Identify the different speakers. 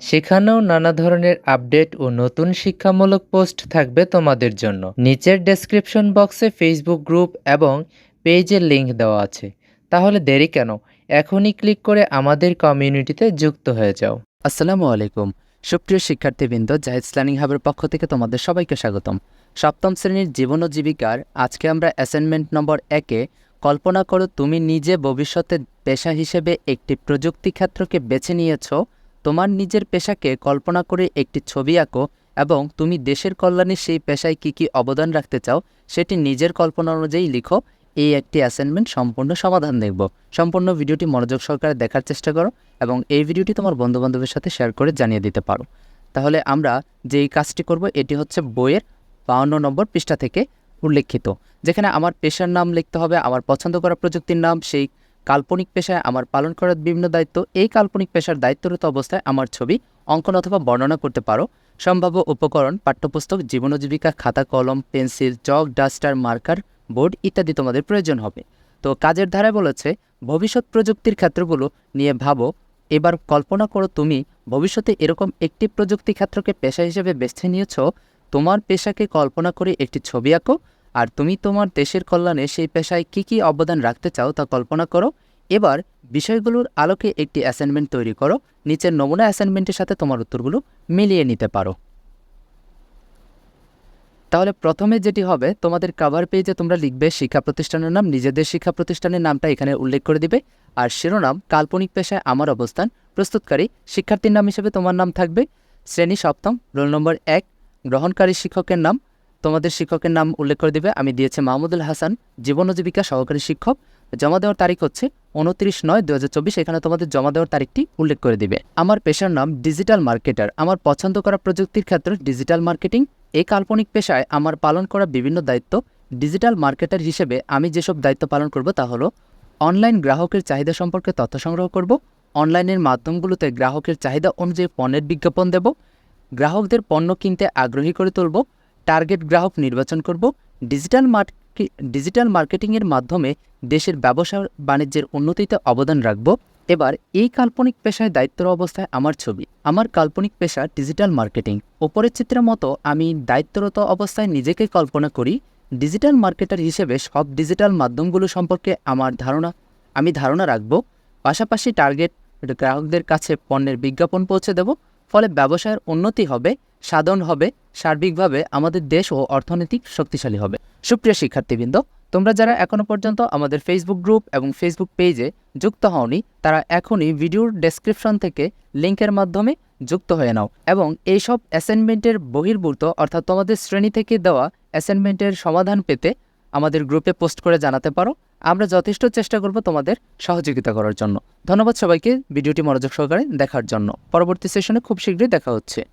Speaker 1: সেখানেও নানা ধরনের আপডেট ও নতুন শিক্ষামূলক পোস্ট থাকবে তোমাদের জন্য। নিচের ডেসক্রিপশন বক্সে ফেসবুক গ্রুপ এবং পেজের লিঙ্ক দেওয়া আছে। তাহলে দেরি কেন? এখনই ক্লিক করে আমাদের কমিউনিটিতে যুক্ত হয়ে যাও।
Speaker 2: আসসালামু আলাইকুম। সুপ্রিয় শিক্ষার্থীবৃন্দ জাহিদ লার্নিং হাবের পক্ষ থেকে তোমাদের সবাইকে স্বাগতম। সপ্তম শ্রেণির জীবন ও জীবিকার আজকে আমরা অ্যাসাইনমেন্ট নম্বর একে কল্পনা করো তুমি নিজে ভবিষ্যতে পেশা হিসেবে একটি প্রযুক্তি ক্ষেত্রকে বেছে নিয়েছ। তোমার নিজের পেশাকে কল্পনা করে একটি ছবি আঁকো এবং তুমি দেশের কল্যাণে সেই পেশায় কী কী অবদান রাখতে চাও সেটি নিজের কল্পনা অনুযায়ী লিখো। এই একটি অ্যাসাইনমেন্ট সম্পূর্ণ সমাধান দেখব। সম্পূর্ণ ভিডিওটি মনোযোগ সহকারে দেখার চেষ্টা করো এবং এই ভিডিওটি তোমার বন্ধুবান্ধবের সাথে শেয়ার করে জানিয়ে দিতে পারো। তাহলে আমরা যেই কাজটি করব এটি হচ্ছে বইয়ের বাউন্ন নম্বর পৃষ্ঠা থেকে উল্লেখিত, যেখানে আমার পেশার নাম লিখতে হবে, আমার পছন্দ করা প্রযুক্তির নাম, সেই কাল্পনিক পেশায় আমার পালন করার বিভিন্ন দায়িত্ব, এই কাল্পনিক পেশার দায়িত্বরত অবস্থায় আমার ছবি, অঙ্কন অথবা বর্ণনা করতে পারো। সম্ভাব্য উপকরণ, পাঠ্যপুস্তক, জীবন জীবিকা, খাতা, কলম, pencil, chalk, duster, marker, board ইত্যাদি তোমাদের প্রয়োজন হবে। তো কাজের ধারায় বলেছে, ভবিষ্যৎ প্রযুক্তির ক্ষেত্রগুলো নিয়ে ভাবো, এবার কল্পনা করো তুমি ভবিষ্যতে এরকম একটি প্রযুক্তি ক্ষেত্রকে পেশা হিসেবে বেছে নিয়েছ, তোমার পেশাকে কল্পনা করে একটি ছবি আঁকো আর তুমি তোমার দেশের কল্যাণে সেই পেশায় কী কী অবদান রাখতে চাও তা কল্পনা করো। এবার বিষয়গুলোর আলোকে একটি অ্যাসাইনমেন্ট তৈরি করো। নিচের নমুনা অ্যাসাইনমেন্টের সাথে তোমার উত্তরগুলো মিলিয়ে নিতে পারো। তাহলে প্রথমে যেটি হবে, তোমাদের কাভার পেজে তোমরা লিখবে শিক্ষা প্রতিষ্ঠানের নাম, নিজেদের শিক্ষা প্রতিষ্ঠানের নামটা এখানে উল্লেখ করে দিবে। আর শিরোনাম, কাল্পনিক পেশায় আমার অবস্থান, প্রস্তুতকারী, শিক্ষার্থীর নাম হিসেবে তোমার নাম থাকবে। শ্রেণি সপ্তম, রোল নম্বর এক, গ্রহণকারী শিক্ষকের নাম তোমাদের শিক্ষকের নাম উল্লেখ করে দিবে। আমি দিয়েছি মাহমুদুল হাসান, জীবন জীবিকা সহকারী শিক্ষক। জমা দেওয়ার তারিখ হচ্ছে উনত্রিশ নয় দু এখানে তোমাদের জমা দেওয়ার তারিখটি উল্লেখ করে দিবে। আমার পেশার নাম ডিজিটাল মার্কেটার। আমার পছন্দ করা প্রযুক্তির ক্ষেত্র ডিজিটাল মার্কেটিং এই কাল্পনিক পেশায় আমার পালন করা বিভিন্ন দায়িত্ব। ডিজিটাল মার্কেটার হিসেবে আমি যেসব দায়িত্ব পালন করব তা হলো অনলাইন গ্রাহকের চাহিদা সম্পর্কে তথ্য সংগ্রহ করব। অনলাইনের মাধ্যমগুলোতে গ্রাহকের চাহিদা অনুযায়ী পণ্যের বিজ্ঞাপন দেব। গ্রাহকদের পণ্য কিনতে আগ্রহী করে তুলব। টার্গেট গ্রাহক নির্বাচন করব। ডিজিটাল ডিজিটাল মার্কেটিংয়ের মাধ্যমে দেশের ব্যবসা বাণিজ্যের উন্নতিতে অবদান রাখব। এবার এই কাল্পনিক পেশায় দায়িত্বর অবস্থায় আমার ছবি। আমার কাল্পনিক পেশা ডিজিটাল মার্কেটিং। ওপরের চিত্রের মতো আমি দায়িত্বরত অবস্থায় নিজেকে কল্পনা করি। ডিজিটাল মার্কেটার হিসেবে সব ডিজিটাল মাধ্যমগুলো সম্পর্কে আমার ধারণা আমি ধারণা রাখব। পাশাপাশি টার্গেট গ্রাহকদের কাছে পণ্যের বিজ্ঞাপন পৌঁছে দেব। ফলে ব্যবসায়ের উন্নতি হবে, সাধন হবে, সার্বিকভাবে আমাদের দেশ ও অর্থনৈতিক শক্তিশালী হবে। সুপ্রিয় শিক্ষার্থীবৃন্দ, তোমরা যারা এখনও পর্যন্ত আমাদের ফেসবুক গ্রুপ এবং ফেসবুক পেজে যুক্ত হওনি, তারা এখনই ভিডিওর ডেসক্রিপশন থেকে লিঙ্কের মাধ্যমে যুক্ত হয়ে নাও এবং এইসব অ্যাসাইনমেন্টের বহির্ভূত অর্থাৎ তোমাদের শ্রেণি থেকে দেওয়া অ্যাসাইনমেন্টের সমাধান পেতে আমাদের গ্রুপে পোস্ট করে জানাতে পারো। আমরা যথেষ্ট চেষ্টা করব তোমাদের সহযোগিতা করার জন্য। ধন্যবাদ সবাইকে। ভিডিওটি মনোযোগ সহকারে দেখার জন্য। পরবর্তী সেশনে খুব শীঘ্রই দেখা হচ্ছে।